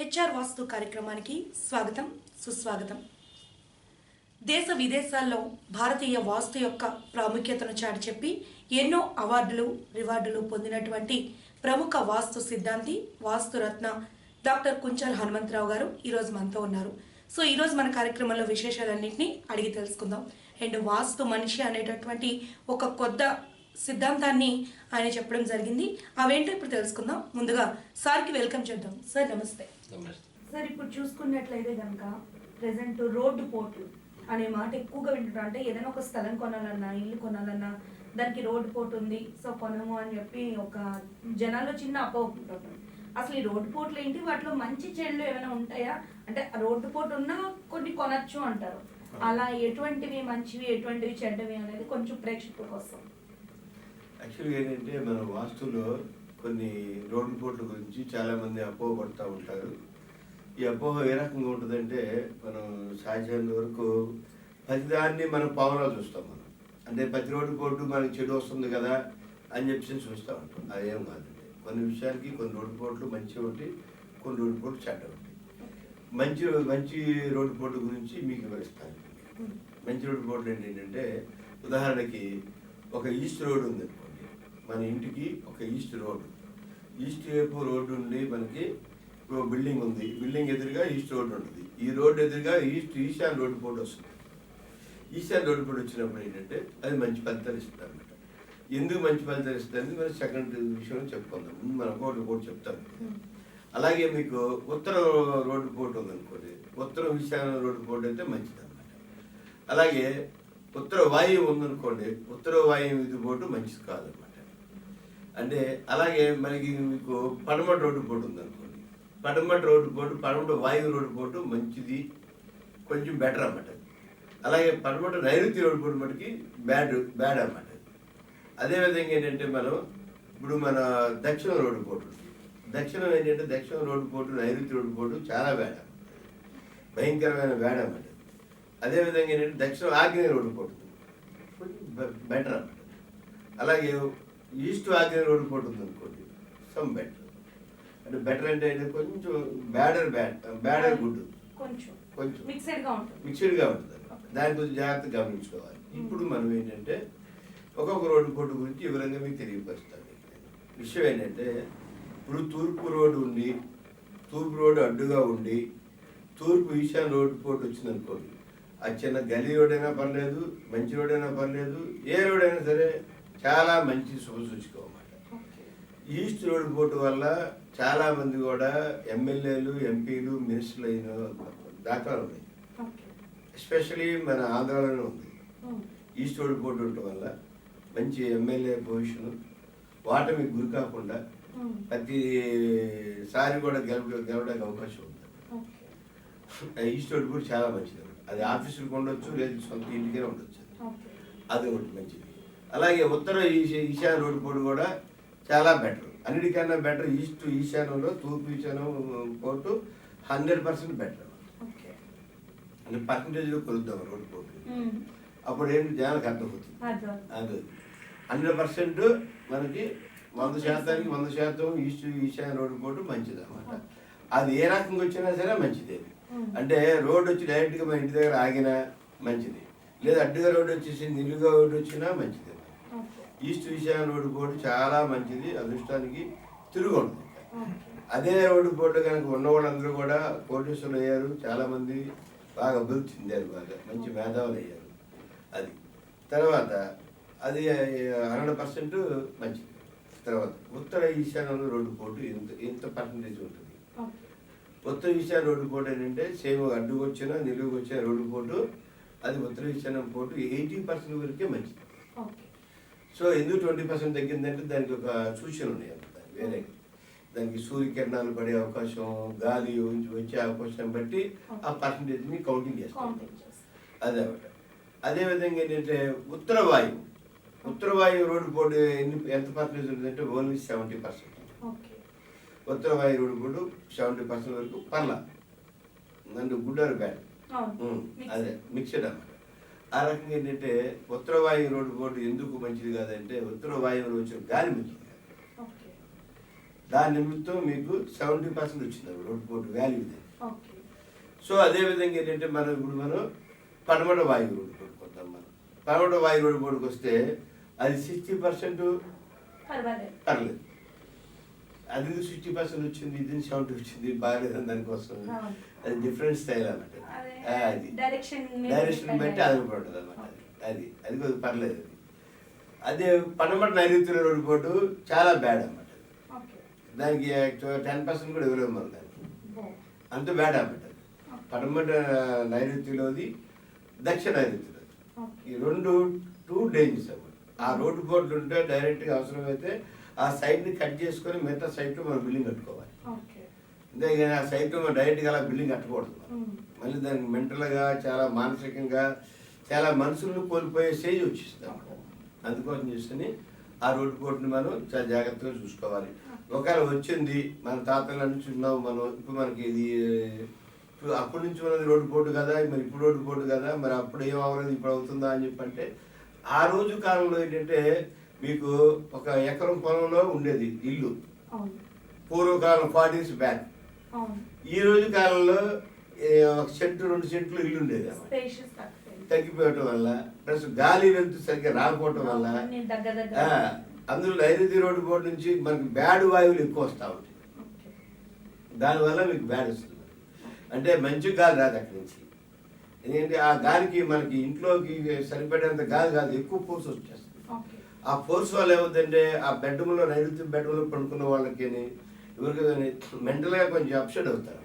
HR వాస్తు కార్యక్రమానికి స్వాగతం సుస్వాగతం. దేశ విదేశాల్లో భారతీయ వాస్తు యొక్క ప్రాముఖ్యతను చాటి చెప్పి ఎన్నో అవార్డులు రివార్డులు పొందినటువంటి ప్రముఖ వాస్తు సిద్ధాంతి వాస్తురత్న డాక్టర్ కుంచల్ హనుమంతరావు గారు ఈరోజు మనతో ఉన్నారు. సో ఈరోజు మన కార్యక్రమంలో విశేషాలన్నింటినీ అడిగి తెలుసుకుందాం. అండ్ వాస్తు మనిషి అనేటటువంటి ఒక కొత్త సిద్ధాంతాన్ని ఆయన చెప్పడం జరిగింది. అవేంటో ఇప్పుడు తెలుసుకుందాం. ముందుగా సార్కి వెల్కమ్ చేద్దాం. సార్ నమస్తే. నమస్తే సార్ ఇప్పుడు చూసుకున్నట్లయితే కనుక ప్రజెంట్ రోడ్డు పోర్టు అనే మాట ఎక్కువగా వింటున్నాం అంటే ఏదైనా ఒక స్థలం కొనాలన్నా ఇల్లు కొనాలన్నా దానికి రోడ్డు పోర్టు ఉంది. సో కొనము అని చెప్పి ఒక జనాల్లో చిన్న అపోహ ఉంటుంది. అసలు ఈ రోడ్డు పోర్టులు ఏంటి? వాటిలో మంచి చెడులు ఏమైనా ఉంటాయా? అంటే ఆ రోడ్డు పోర్టు ఉన్నా కొన్ని కొనచ్చు అంటారు. అలా ఎటువంటివి మంచివి ఎటువంటివి చెడ్డవి అనేది కొంచెం ప్రేక్షకుల కోసం. యాక్చువల్గా ఏంటంటే మన వాస్తులో కొన్ని రోడ్డు పోట్ల గురించి చాలామంది అపోహ పడుతూ ఉంటారు. ఈ అపోహ ఏ రకంగా ఉంటుందంటే మనం సాధ్యమైన వరకు ప్రతిదాన్ని మనం పావులా చూస్తాం మనం. అంటే ప్రతి రోడ్డు పోటు మనకి చెడు వస్తుంది కదా అని చెప్పేసి చూస్తూ ఉంటాం. అదేం కాదండి కొన్ని విషయానికి కొన్ని రోడ్డు పోట్లు మంచిగా ఉంటాయి కొన్ని రోడ్డు పోట్లు చెడ్డ ఉంటాయి. మంచి మంచి రోడ్డు పోటు గురించి మీకు వివరిస్తాను. మంచి రోడ్డు పోట్లు ఏంటంటే ఉదాహరణకి ఒక ఈస్ట్ రోడ్ ఉంది అనుకోండి మన ఇంటికి ఒక ఈస్ట్ రోడ్డు ఈస్ట్ వైపు రోడ్డు ఉండి మనకి బిల్డింగ్ ఉంది. బిల్డింగ్ ఎదురుగా ఈస్ట్ రోడ్డు ఉంటుంది. ఈ రోడ్ ఎదురుగా ఈస్ట్ ఈశాన్ రోడ్డు పోటీ వస్తుంది. ఈశాన్ రోడ్డు పోటీ వచ్చినప్పుడు ఏంటంటే అది మంచి ఫలితాలు ఇస్తుంది అనమాట ఎందుకు మంచి ఫలితాలు ఇస్తుంది మనం సెకండ్ విషయం చెప్పుకుందాం. మనం ఒకటి ఒకటి చెప్తాను. అలాగే మీకు ఉత్తర రోడ్డు పోటు ఉందనుకోండి. ఉత్తరం ఈశాన్య రోడ్డు పోటీ అయితే మంచిది అనమాట అలాగే ఉత్తర వాయువు ఉందనుకోండి. ఉత్తర వాయువు ఇది పోటు మంచిది కాదనమాట అంటే అలాగే మనకి మీకు పడమటి రోడ్డు పోటు ఉందనుకోండి. పడమటి రోడ్డు పోటు పడమటి వాయువు రోడ్డు పోటు మంచిది కొంచెం బెటర్ అన్నమాట. అలాగే పడమటి నైరుతి రోడ్డు పోటు మటుకి బ్యాడ్ బ్యాడ్ అన్నమాట. అదేవిధంగా ఏంటంటే మనం ఇప్పుడు మన దక్షిణ రోడ్డు పోటు దక్షిణం ఏంటంటే దక్షిణ రోడ్డు పోటు నైరుతి రోడ్డు పోటు చాలా బ్యాడ్ భయంకరమైన బ్యాడ్ అన్నమాట. అదేవిధంగా ఏంటంటే దక్షిణ ఆగ్నేయ రోడ్డు పోటు కొంచెం బెటర్ అన్నమాట. అలాగే ఈస్ట్ ఆగ్నేయ రోడ్డు పోటు ఉంది అనుకోండి సమ్ బెటర్ అంటే బెటర్ అంటే ఏంటి? కొంచెం బ్యాడర్ బ్యాడ్ బ్యాడర్ గుడ్ కొంచెం. కొంచెం. మిక్సెడ్గా ఉంటుంది. మిక్స్డ్గా ఉంటుంది దాని గురించి జాగ్రత్తగా గమనించుకోవాలి. ఇప్పుడు మనం ఏంటంటే ఒక్కొక్క రోడ్డు పోటు గురించి వివరంగా మీకు తెలియపరుస్తాను విషయం ఏంటంటే ఇప్పుడు తూర్పు రోడ్డు ఉండి తూర్పు రోడ్డు అడ్డుగా ఉండి తూర్పు ఈశాన్ రోడ్డు పోటు వచ్చింది అనుకోండి ఆ చిన్న గలీ రోడ్ అయినా పర్లేదు మంచి రోడ్ అయినా పర్లేదు ఏ రోడ్ అయినా సరే చాలా మంచి శుభసూచికం అన్నమాట ఈస్ట్ రోడ్ పోటు వల్ల చాలా మంది కూడా ఎమ్మెల్యేలు ఎంపీలు మినిస్టర్లు అయిన దాఖలాలు ఉన్నాయి. ఎస్పెషలీ మన ఆంధ్రాలోనే ఉంది. ఈస్ట్ రోడ్ పోటీ ఉండటం వల్ల మంచి ఎమ్మెల్యే పొజిషన్ వాటమికి గురి కాకుండా. ప్రతిసారి కూడా గెలవ గెలవడానికి అవకాశం ఉంది. ఈస్ట్ రోడ్ కూడా చాలా మంచిది. అది ఆఫీసులకు ఉండొచ్చు లేదు సొంత ఇంటికే ఉండొచ్చు. అది ఒకటి మంచిది. అలాగే ఉత్తర ఈశా ఈశాన్య రోడ్డు పోటు కూడా చాలా బెటర్ అన్నిటికన్నా బెటర్ ఈస్ట్ ఈశాన్యంలో తూర్పు ఈశాన్యం పోటు హండ్రెడ్ పర్సెంట్ బెటర్ అంటే పర్సంటేజ్లో కొలుద్దాం రోడ్డు పోటు ఉమ్. అప్పుడు ఏంటి? జనాలకు అర్థమవుతుంది. అర్థం అది. హండ్రెడ్ పర్సెంట్ మనకి వంద శాతానికి వంద శాతం ఈస్ట్ ఈశాన్య రోడ్డు పోటు మంచిది అనమాట అది ఏ రకంగా వచ్చినా సరే మంచిదే. అంటే రోడ్డు వచ్చి డైరెక్ట్గా మన ఇంటి దగ్గర ఆగినా మంచిది. లేదా అడ్డుగా రోడ్డు వచ్చేసి నిలుగా రోడ్డు వచ్చినా మంచిది. ఈస్ట్ ఈశాన్య రోడ్డు పోటు చాలా మంచిది అదృష్టానికి తిరుగు అదే రోడ్డు పోటు కనుక ఉన్న వాళ్ళందరూ కూడా కోటేశ్వరులు అయ్యారు చాలా మంది బాగా అభివృద్ధి చెందారు బాగా మంచి మేధావులు అయ్యారు. అది. తర్వాత అది హండ్రెడ్ పర్సెంట్ మంచిది. తర్వాత ఉత్తర ఈశాన్యంలో రోడ్డు పోటు ఎంత ఎంత పర్సంటేజ్ ఉంటుంది. ఉత్తర ఈశాన్య రోడ్డు పోటు ఏంటంటే సేమ్ అడ్డుకు వచ్చిన నిలువుకు వచ్చిన రోడ్డు పోటు అది ఉత్తర ఈశాన్యం పోటు ఎయిటీ పర్సెంట్ వరకే మంచిది. సో ఎందుకు ట్వంటీ పర్సెంట్ తగ్గిందంటే దానికి ఒక సూచనలు ఉన్నాయి అన్నమాట వేరే దానికి సూర్యకిరణాలు పడే అవకాశం గాలి వచ్చి- అవకాశం బట్టి ఆ పర్సంటేజ్ని కౌంటింగ్ చేస్తాం. కౌంటింగ్ చేస్తాం. అదే అదేవిధంగా ఏంటంటే ఉత్తర వాయువు. ఉత్తర వాయువు రోడ్డు పోటీ ఎన్ని ఎంత పర్సెంటేజ్ ఉంటుందంటే ఓన్లీ సెవెంటీ పర్సెంట్ ఉత్తర వాయు రోడ్డు పోటు సెవెంటీ పర్సెంట్ వరకు పర్లా. నన్ను గుడ్ ఆర్ బ్యాడ్ Mixed. అదే మిక్స్డ్ అన్నమాట. ఆ రకంగా ఏంటంటే ఉత్తర వాయు రోడ్డు పోటు ఎందుకు మంచిది కాదంటే ఉత్తర వాయువులో వచ్చిన గాలి మంచిది. దాని నిమిత్తం మీకు సెవెంటీ పర్సెంట్ వచ్చింది రోడ్ పోర్ట్ వాల్యూ ఇది సో అదే విధంగా ఏంటంటే మనం ఇప్పుడు మనం పడమట వాయు రోడ్డు కొట్టుకుంటాం మనం. పడమట వాయు రోడ్డు పోటుకు వస్తే అది సిక్స్టీ పర్సెంట్ పర్వాలేదు. పర్లేదు. అది సిక్స్టీ పర్సెంట్ వచ్చింది ఇది సెవెంటీ వచ్చింది బాగాలేదు దానికోసం. అది డిఫరెంట్ స్టైల్ అన్నమాట. అదే డైరెక్షన్ బట్టి పడుతుంది అనమాట అది. అది కొద్దిగా పర్లేదు అది. అదే పడమట నైరుతి రోడ్డు పోటు చాలా బ్యాడ్ అన్నమాట ఓకే. దానికి టెన్ పర్సెంట్ కూడా ఇవ్వలేము మనం దానికి. అంత బ్యాడ్ అన్నమాట అది. పడమట నైరుతిలోది దక్షిణ నైరుతిలోది. ఈ రెండు టూ డేంజర్స్ అన్నమాట. ఆ రోడ్డు బోర్డులు ఉంటే డైరెక్ట్గా అవసరమైతే ఆ సైడ్ని కట్ చేసుకొని మిగతా సైట్లో మనం బిల్డింగ్ కట్టుకోవాలి. అంతేగాని ఆ సైట్లో మనం డైరెక్ట్గా అలా బిల్డింగ్ కట్టకూడదు. మళ్ళీ దానికి మెంటల్గా చాలా మానసికంగా చాలా మనుషులను కోల్పోయే స్టేజ్ వచ్చేస్తాం అందుకోసం చేసుకుని ఆ రోడ్డు బోర్డుని మనం చాలా జాగ్రత్తగా చూసుకోవాలి. ఒకవేళ వచ్చింది మన తాతల నుంచి ఉన్నాం మనం ఇప్పుడు మనకి ఇది ఇప్పుడు అప్పటి నుంచి ఉన్నది రోడ్డు పోటు కదా మరి ఇప్పుడు రోడ్డు పోటు కదా మరి అప్పుడు ఏం అవ్వలేదు ఇప్పుడు అవుతుందా అని చెప్పి అంటే ఆ రోజు కాలంలో ఏంటంటే మీకు ఒక ఎకరం పొలంలో ఉండేది ఇల్లు. పూర్వకాలం ఫార్టీస్ బ్యాక్. ఈ రోజు కాలంలో ఒక సెంటు రెండు సెంట్లు ఇల్లు ఉండేది తగ్గిపోవటం వల్ల ప్లస్ గాలి వెళ్తూ సరిగ్గా రాకపోవటం వల్ల అందులో నైరుతి రోడ్డు బోర్డు నుంచి మనకి బ్యాడ్ వాయువులు ఎక్కువ వస్తూ ఉంటాయి. దానివల్ల మీకు బ్యాడ్ వస్తుంది. అంటే మంచి గాలి రాదు అక్కడి నుంచి. ఎందుకంటే ఆ గాలికి మనకి ఇంట్లోకి సరిపడేంత గాలి కాదు ఎక్కువ ఫోర్స్ వచ్చేస్తుంది. ఆ ఫోర్స్ వల్ల ఏమవుతుందంటే ఆ బెడ్రూమ్లో నైరుతి బెడ్రూమ్లో పడుకున్న వాళ్ళకి ఎవరికి మెంటల్గా కొంచెం అప్సెట్ అవుతారు.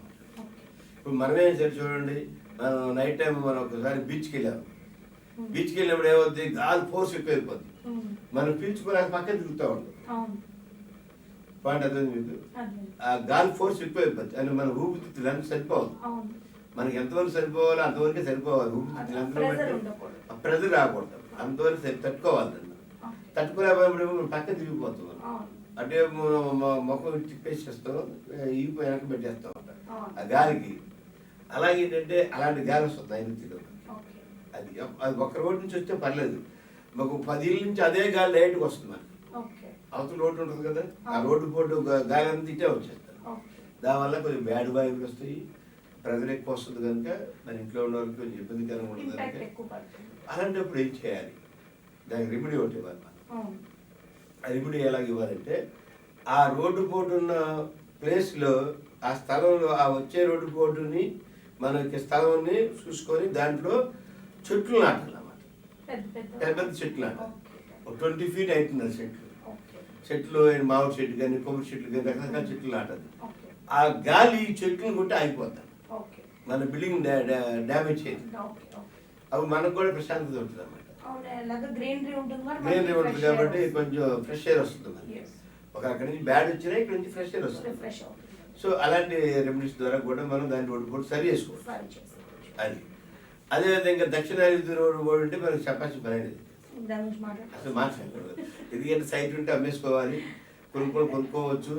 ఇప్పుడు మనమే సరే చూడండి మనం నైట్ టైం మనం ఒకసారి బీచ్కి వెళ్ళాము. బీచ్కి వెళ్ళినప్పుడు ఏమవుతుంది గాలి ఫోర్స్ ఎక్కువ అయిపోద్ది ఉమ్. మనం పీల్చుకోలేక పక్కన తిరుగుతూ ఉంటాం. పాయింట్ అర్థం మీకు? ఆ గాలి ఫోర్స్ ఎక్కువ అయిపోద్ది మన ఊపిరితిత్తులు సరిపోవాలి అవును. మనకి ఎంతవరకు సరిపోవాలో అంతవరకే సరిపోవాలి. ఊపిరితిత్తులు. ఆ ప్రెజర్ రాకూడదు. అంతవరకు సరి తట్టుకోవాలి తట్టుకోలేకపోయినప్పుడు పక్కన తిరిగిపోతాం అంటే ముఖం తిప్పేసేస్తాం ఈపు వెనక్కి పెట్టేస్తాం. ఆ గాలికి. అలాగే ఏంటంటే అలాంటి గాలి వస్తుంది నైరుతిలో అది అది ఒక్క రోడ్డు నుంచి వస్తే పర్లేదు. మాకు పది ఇళ్ళ నుంచి అదే గాలి డైరెక్ట్గా వస్తుంది మనకి. అవతల రోడ్డు ఉంటుంది కదా ఆ. రోడ్డు పోటు గాలి అంతా ఇటే వచ్చేస్తారు. దానివల్ల కొంచెం బ్యాడ్ వాయువులు వస్తాయి. ప్రెజర్ ఎక్కువ వస్తుంది కనుక మన ఇంట్లో ఉన్న వాళ్ళకి కొంచెం ఇబ్బందికరంగా ఉంటుంది కనుక అలాంటప్పుడు ఏం చేయాలి? దానికి రెమెడీ ఒకటి ఇవ్వాలి ఆ రెమెడీ ఎలాగ ఇవ్వాలంటే ఆ రోడ్డు పోటు ఉన్న ప్లేస్లో ఆ స్థలంలో ఆ వచ్చే రోడ్డు పోటుని మనకి స్థలాన్ని చూసుకొని దాంట్లో చెట్లు నాటాలన్నమాట. పెద్ద పెద్ద పెద్ద చెట్లు నాటాలి. ఓకే. ట్వంటీ ఫీట్ అవుతుంది ఆ చెట్లు చెట్లు మామిడి చెట్టు కానీ కొబ్బరి చెట్లు కానీ రకరకాల చెట్లు నాటాలి ఆ గాలి చెట్లను కొట్టి ఆగిపోతాం ఓకే. మన బిల్డింగ్ డ్యామేజ్ ఓకే అవి మనకు కూడా ప్రశాంతత ఉంటుంది అన్నమాట గ్రీనరీ ఉంటుంది కాబట్టి కొంచెం ఫ్రెష్ ఎయిర్ వస్తుంది. ఒక అక్కడి నుంచి బ్యాడ్ వచ్చినా ఇక్కడ నుంచి ఫ్రెష్ ఎయిర్ వస్తుంది. సో అలాంటి రెమెడీస్ ద్వారా కూడా మనం దాన్ని రోడ్డు పోటీ సరి చేసుకోవచ్చు. అది. అదేవిధంగా దక్షిణాది రోడ్డు అంటే మనకి చెప్పాల్సిన పని అనేది అసలు మాట్లాడకూడదు ఎందుకంటే సైట్ ఉంటే అమ్మేసుకోవాలి. కొనుక్కొని కొనుక్కోవచ్చు.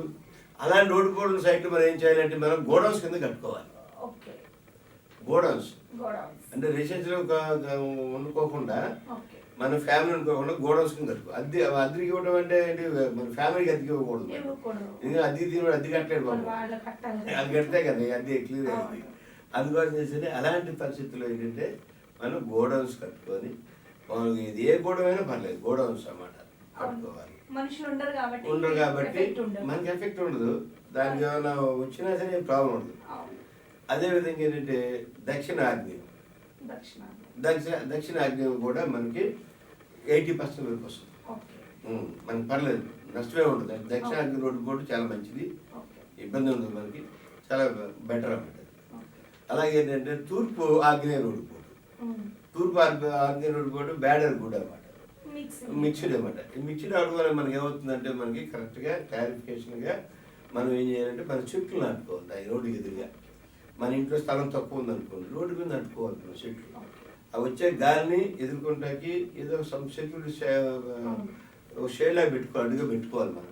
అలాంటి రోడ్డు పోటీ సైట్ మనం ఏం చేయాలంటే మనం గోడౌన్స్ కింద కట్టుకోవాలి. గోడౌన్స్. అంటే రెసిడెన్షియల్ వండుకోకుండా మన ఫ్యామిలీ అనుకోకుండా గోడౌన్స్ కింద కట్టుకో. అద్దె అద్దెకి ఇవ్వడం అంటే మన ఫ్యామిలీకి అద్దెకి ఇవ్వకూడదు. ఎందుకంటే అద్దెకి తినడం అద్దె కట్టలేడు మరి బాబు. వాళ్ళు కట్టాలి అది కడితే కదా అద్దె క్లియర్ అయింది అందుకోసం చేసి అలాంటి పరిస్థితుల్లో ఏంటంటే మనం గోడౌన్స్ కట్టుకొని మనకి ఇది ఏ గోడౌన్ అయినా పర్లేదు గోడౌన్స్ అన్నమాట కట్టుకోవాలి. మనుషులు ఉండరు కాబట్టి. మనకి ఎఫెక్ట్ ఉండదు. దానికి ఏమైనా వచ్చినా సరే ప్రాబ్లం ఉండదు. అవును అదే విధంగా ఏంటంటే దక్షిణ ఆగ్నేయం దక్షిణ దక్షిణ దక్షిణ ఆగ్నేయం కూడా మనకి ఎయిటీ పర్సెంట్ వరకు వస్తుంది. మనకి పర్లేదు. నష్టమే ఉండదు. దక్షిణ ఆగ్నేయ రోడ్డు కూడా చాలా మంచిది. ఇబ్బంది ఉండదు మనకి. చాలా బెటర్ అన్నమాట ఓకే. అలాగే ఏంటంటే తూర్పు ఆగ్నేయ రోడ్డు పోటు ఉమ్. తూర్పు ఆగ్నేయ ఆగ్నేయ రోడ్డు పోటు బ్యాడర్ కూడా అనమాట మిక్స్ మిక్స్డ్ అనమాట ఈ మిక్స్డ్ అవడం వల్ల మనకి ఏమవుతుందంటే మనకి కరెక్ట్గా క్లారిఫికేషన్గా మనం ఏం చేయాలంటే మన చెట్లు నాటుకోవాలి. ఆ రోడ్డుకి ఎదురుగా. మన ఇంట్లో స్థలం తక్కువ ఉందనుకోండి రోడ్డు మీద మన చెట్లు. ఆ వచ్చే గాలిని ఎదుర్కొంటాకి ఏదో సమ్ సెక్యూరిటీ షేడ్లా పెట్టుకోవాలి అడుగుగా పెట్టుకోవాలి మనం.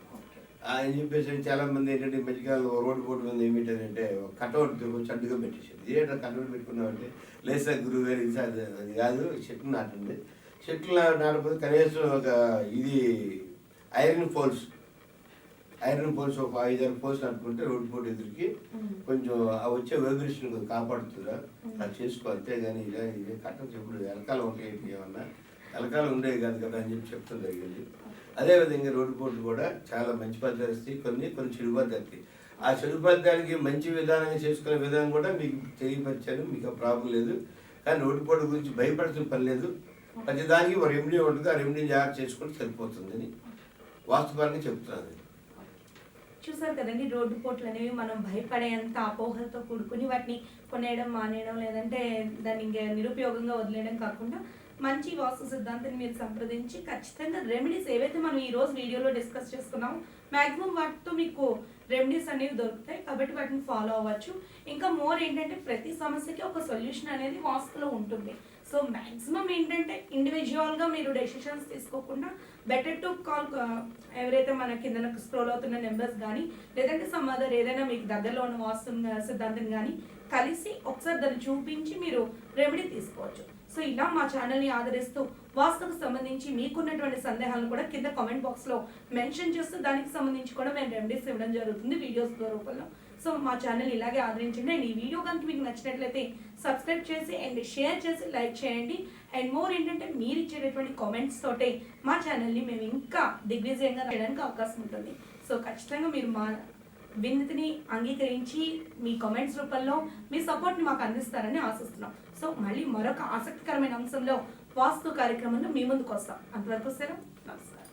అని చెప్పేసి చాలా మంది ఏంటంటే ఈ మధ్యకాలంలో రోడ్డు బోర్డు మీద ఏమిటంటే కటౌట్ వచ్చి అడ్డుగా పెట్టేసారు ఏంటో కటౌట్ పెట్టుకున్నామంటే లేదు గురువు గారు ఇది అది కాదు చెట్లు నాటండి. చెట్లు నాటకపోతే కనీసం ఒక ఇది ఐరన్ పోల్స్ ఐరన్ పోల్స్ ఒక ఐదారు పోల్స్ అనుకుంటే రోడ్డు పోటీ ఎదురుకి కొంచెం వచ్చే వైబ్రేషన్ కాపాడుతుందా? అది చేసుకో అంతేగాని ఇదే ఇదే కట్టం చెప్పుడు వెనకాల ఉంటాయి ఏమన్నా? వెనకాల ఉండేవి కాదు కదా అని చెప్పి చెప్తాం జరిగింది అదేవిధంగా రోడ్డు పోట్లు కూడా చాలా మంచి పద్ధతి కొన్ని కొన్ని చెడు పద్ధతి. ఆ చెడు పద్ధతికి మంచి విధానంగా చేసుకునే విధానం కూడా మీకు తెలియపరిచాను మీకు ఆ ప్రాబ్లం లేదు. కానీ రోడ్డు పోటు గురించి భయపడాల్సిన పని లేదు. ప్రతి దానికి ఒక రెమెడీ ఉంటుంది ఆ రెమెడీ జాగ్రత్త చేసుకుంటే సరిపోతుందని వాస్తవాన్ని చెప్తున్నాను. చూసారు కదండి రోడ్డు పోట్లు అనేవి మనం భయపడేంత అపోహలతో కూడుకుని వాటిని కొనేయడం మానేయడం లేదంటే దాన్ని ఇంకా నిరుపయోగంగా వదిలేయడం కాకుండా మంచి వాస్తు సిద్ధాంతాన్ని మీరు సంప్రదించి ఖచ్చితంగా రెమెడీస్ ఏవైతే మనం ఈ రోజు వీడియోలో డిస్కస్ చేసుకున్నామో మ్యాక్సిమం వాటితో మీకు రెమెడీస్ అనేవి దొరుకుతాయి. కాబట్టి వాటిని ఫాలో అవ్వచ్చు. ఇంకా మోర్ ఏంటంటే ప్రతి సమస్యకి ఒక సొల్యూషన్ అనేది వాస్తులో ఉంటుంది. సో మాక్సిమం ఏంటంటే ఇండివిజువల్గా మీరు డెసిషన్స్ తీసుకోకుండా బెటర్ టు కాల్ ఎవరైతే మన కింద స్క్రోల్ అవుతున్న నెంబర్స్ కానీ లేదంటే సమ్ అదర్ ఏదైనా మీకు దగ్గరలో ఉన్న వాస్తు సిద్ధాంతం కానీ కలిసి ఒకసారి దాన్ని చూపించి మీరు రెమెడీ తీసుకోవచ్చు. సో ఇలా మా ఛానల్ని ఆదరిస్తూ వాస్తుకు సంబంధించి మీకున్నటువంటి సందేహాలను కూడా కింద కామెంట్ బాక్స్లో మెన్షన్ చేస్తూ దానికి సంబంధించి కూడా మేము రెమెడీస్ ఇవ్వడం జరుగుతుంది వీడియోస్ రూపంలో. సో మా ఛానల్ ఇలాగే ఆదరించండి. అండ్ ఈ వీడియో కనుక మీకు నచ్చినట్లయితే సబ్స్క్రైబ్ చేసి అండ్ షేర్ చేసి లైక్ చేయండి. అండ్ మోర్ ఏంటంటే మీరు ఇచ్చేటటువంటి కామెంట్స్ తోటే మా ఛానల్ని మేము ఇంకా దిగ్విజయంగా చేయడానికి అవకాశం ఉంటుంది. సో ఖచ్చితంగా మీరు మా విన్నతిని అంగీకరించి మీ కామెంట్స్ రూపంలో మీ సపోర్ట్ని మాకు అందిస్తారని ఆశిస్తున్నాం. సో మళ్ళీ మరొక ఆసక్తికరమైన అంశంలో వాస్తు కార్యక్రమంలో మీ ముందుకు వస్తాం. అంతవరకు సెలవు. నమస్కారం.